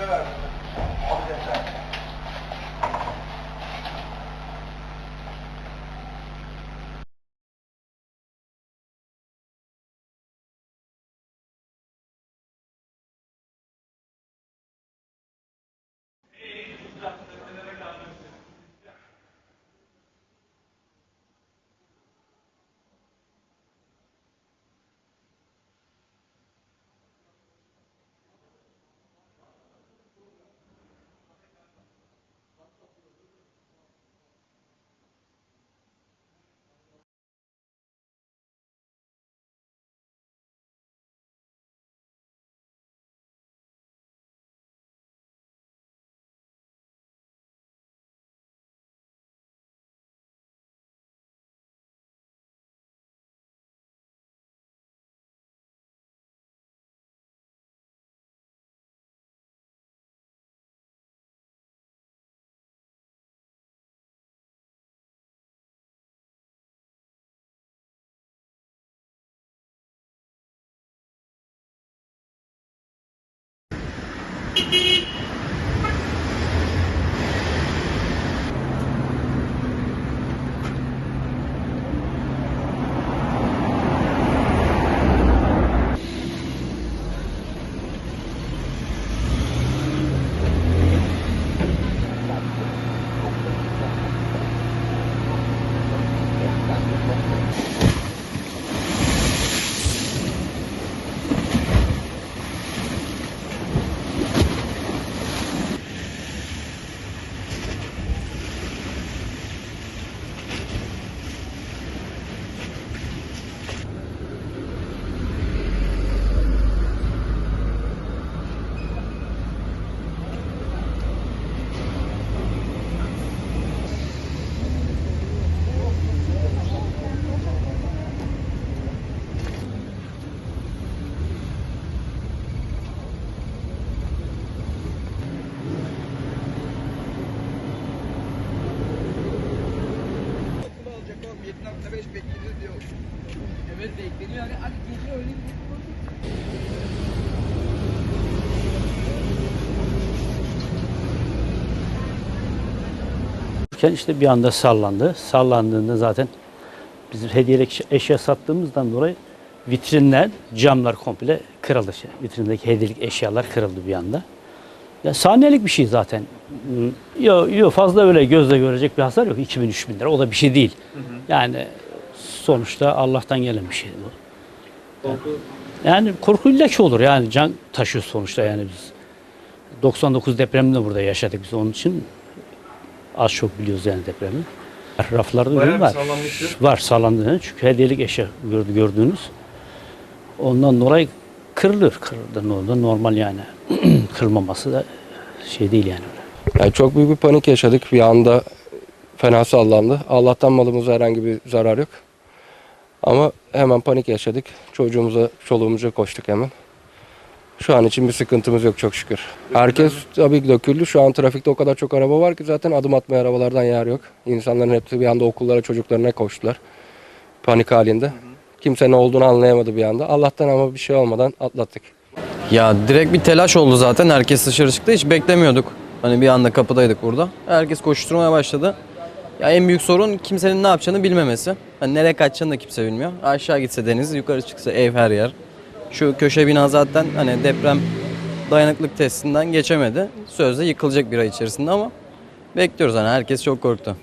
kadar. 7.5 bekleniyor diyor. Evet bekleniyor. Hadi, hadi geliyor öyle bir işte bir anda sallandı. Sallandığında zaten bizim hediyelik eşya sattığımızdan dolayı vitrinler, camlar komple kırıldı. Şey, Vitrindeki hediyelik eşyalar kırıldı bir anda. Ya saniyelik bir şey zaten. Yok yok fazla öyle gözle görecek bir hasar yok. 2000-3000 lira o da bir şey değil. Yani sonuçta Allah'tan gelen bir şey bu. Korku Yani korku illaki olur yani can taşıyor sonuçta yani biz. 99 depremini de burada yaşadık biz onun için az çok biliyoruz yani depremi. Raflarda ürün var. Var sallandı çünkü hediyelik eşya gördü gördüğünüz. Ondan dolayı kırılır. Kırıldı ne oldu normal yani. Kırılmaması da şey değil yani. Yani çok büyük bir panik yaşadık. Bir anda fena sallandı. Allah'tan malımıza herhangi bir zarar yok. Ama hemen panik yaşadık. Çocuğumuza, çoluğumuza koştuk hemen. Şu an için bir sıkıntımız yok çok şükür. Herkes tabii ki döküldü. Şu an trafikte o kadar çok araba var ki zaten adım atmaya arabalardan yer yok. İnsanların hepsi bir anda okullara çocuklarına koştular. Panik halinde. Kimse ne olduğunu anlayamadı bir anda. Allah'tan ama bir şey olmadan atlattık. Ya direkt bir telaş oldu zaten. Herkes dışarı çıktı. Hiç beklemiyorduk. Hani bir anda kapıdaydık burada. Herkes koşturmaya başladı. Ya en büyük sorun kimsenin ne yapacağını bilmemesi. Hani nereye kaçacağını da kimse bilmiyor. Aşağı gitse deniz, yukarı çıksa ev her yer. Şu köşe bina zaten hani deprem dayanıklık testinden geçemedi. Sözde yıkılacak bir ay içerisinde ama bekliyoruz hani herkes çok korktu.